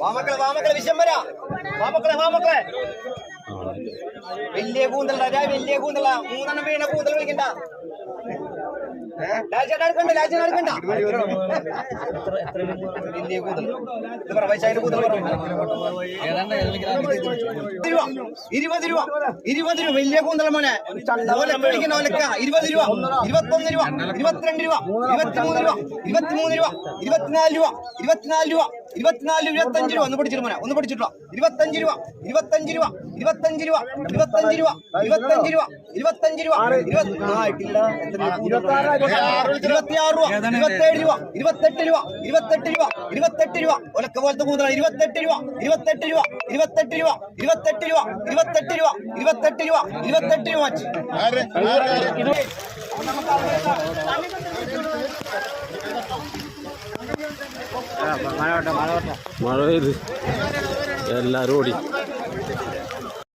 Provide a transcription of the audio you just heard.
വാമക്കളെ വാമക്കളെ വിശംബര വാമക്കളെ വാമക്കളെ വലിയ കൂന്തല വലിയ കൂന്തല മൂന്നെണ്ണം വീണ കൂന്തൽ വിളിക്കണ്ട. കൂന്തൽ. കൂന്തൽ രൂപ ഇരുപത് രൂപ ഇരുപത് രൂപ. വലിയ കൂന്തല മോനെ. ഒലക്ക ഇരുപത് രൂപ ഇരുപത്തൊന്ന് രൂപ ഇരുപത്തിരണ്ട് രൂപ ഇരുപത്തിമൂന്ന് രൂപ ഇരുപത്തിമൂന്ന് രൂപ ഇരുപത്തിനാല് രൂപ ഇരുപത്തിനാല് രൂപ. ഇരുപത്തിനാല് രൂപ ഇരുപത്തഞ്ച് രൂപ. ഒന്ന് പിടിച്ചിട്ട് മോനെ ഒന്ന് പിടിച്ചിട്ടോ ഇരുപത്തഞ്ച് രൂപ ഇരുപത്തഞ്ച് രൂപ ഇരുപത്തഞ്ച് രൂപ ഇരുപത്തഞ്ച് രൂപ ഇരുപത്തഞ്ച് രൂപ ഇരുപത്തഞ്ച് രൂപ. ഇരുപത്തി ഇരുപത്തിയാറ് രൂപ. ഇരുപത്തേഴ് രൂപ. ഇരുപത്തെട്ട് രൂപ. ഇരുപത്തെട്ട് രൂപ. ഇരുപത്തെട്ട് രൂപ. ഒലക്ക പോലത്തെ കൂടുതലാണ് ഇരുപത്തെട്ട് രൂപ. ഇരുപത്തെട്ട് രൂപ. ഇരുപത്തെട്ട് രൂപ. ഇരുപത്തെട്ട് രൂപ. ഇരുപത്തെട്ട് രൂപ. ഇരുപത്തെട്ട് രൂപ. ഇരുപത്തെട്ട് രൂപ വെച്ച് മഴ പെയ്ത് എല്ലാരും ഓടി